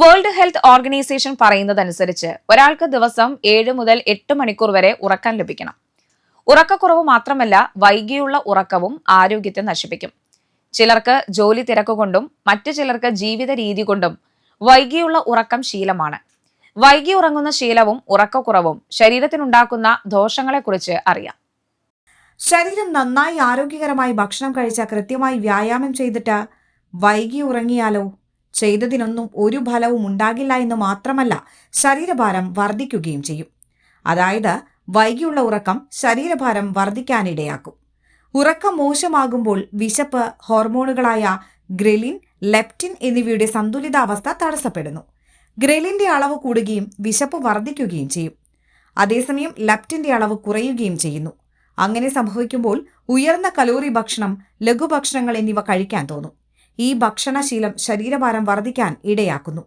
World health organisation പറയുന്നതനുസരിച്ച് ഒരാൾക്ക് ദിവസം ഏഴ് മുതൽ എട്ട് മണിക്കൂർ വരെ ഉറക്കം ലഭിക്കണം. ഉറക്കക്കുറവ് മാത്രമല്ല വൈകിയുള്ള ഉറക്കവും ആരോഗ്യത്തെ നശിപ്പിക്കും. ചിലർക്ക് ജോലി തിരക്കുകൊണ്ടും മറ്റു ചിലർക്ക് ജീവിത രീതി കൊണ്ടും വൈകിയുള്ള ഉറക്കം ശീലമാണ്. വൈകി ഉറങ്ങുന്ന ശീലവും ഉറക്കക്കുറവും ശരീരത്തിനുണ്ടാക്കുന്ന ദോഷങ്ങളെക്കുറിച്ച് അറിയാം. ശരീരം നന്നായി ആരോഗ്യകരമായി ഭക്ഷണം കഴിച്ച കൃത്യമായി വ്യായാമം ചെയ്തിട്ട് വൈകി ഉറങ്ങിയാലോ? ചെയ്തതിനൊന്നും ഒരു ഫലവും ഉണ്ടാകില്ല എന്ന് മാത്രമല്ല ശരീരഭാരം വർദ്ധിക്കുകയും ചെയ്യും. അതായത് വൈകിയുള്ള ഉറക്കം ശരീരഭാരം വർദ്ധിക്കാനിടയാക്കും. ഉറക്കം മോശമാകുമ്പോൾ വിശപ്പ് ഹോർമോണുകളായ ഗ്രെലിൻ ലെപ്റ്റിൻ എന്നിവയുടെ സന്തുലിതാവസ്ഥ തടസ്സപ്പെടുന്നു. ഗ്രെലിന്റെ അളവ് കൂടുകയും വിശപ്പ് വർദ്ധിക്കുകയും ചെയ്യും. അതേസമയം ലെപ്റ്റിന്റെ അളവ് കുറയുകയും ചെയ്യുന്നു. അങ്ങനെ സംഭവിക്കുമ്പോൾ ഉയർന്ന കലോറി ഭക്ഷണം ലഘുഭക്ഷണങ്ങൾ എന്നിവ കഴിക്കാൻ തോന്നും. ഈ ഭക്ഷണശീലം ശരീരഭാരം വർദ്ധിക്കാൻ ഇടയാക്കുന്നു.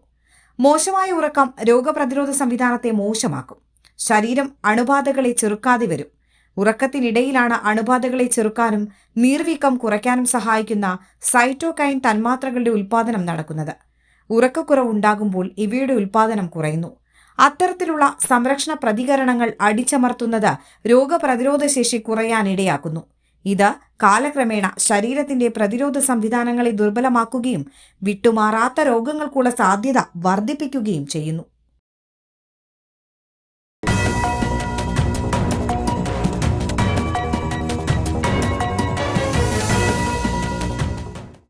മോശമായ ഉറക്കം രോഗപ്രതിരോധ സംവിധാനത്തെ മോശമാക്കും. ശരീരം അണുബാധകളെ ചെറുക്കാതെ വരും. ഉറക്കത്തിനിടയിലാണ് അണുബാധകളെ ചെറുക്കാനും നീർവീക്കം കുറയ്ക്കാനും സഹായിക്കുന്ന സൈറ്റോകൈൻ തന്മാത്രകളുടെ ഉൽപ്പാദനം നടക്കുന്നത്. ഉറക്കക്കുറവുണ്ടാകുമ്പോൾ ഇവയുടെ ഉൽപ്പാദനം കുറയുന്നു. അത്തരത്തിലുള്ള സംരക്ഷണ പ്രതികരണങ്ങൾ അടിച്ചമർത്തുന്നത് രോഗപ്രതിരോധ ശേഷി കുറയാനിടയാക്കുന്നു ഇത് കാലക്രമേണ ശരീരത്തിന്റെ പ്രതിരോധ സംവിധാനങ്ങളെ ദുർബലമാക്കുകയും വിട്ടുമാറാത്ത രോഗങ്ങൾക്കുള്ള സാധ്യത വർദ്ധിപ്പിക്കുകയും ചെയ്യുന്നു.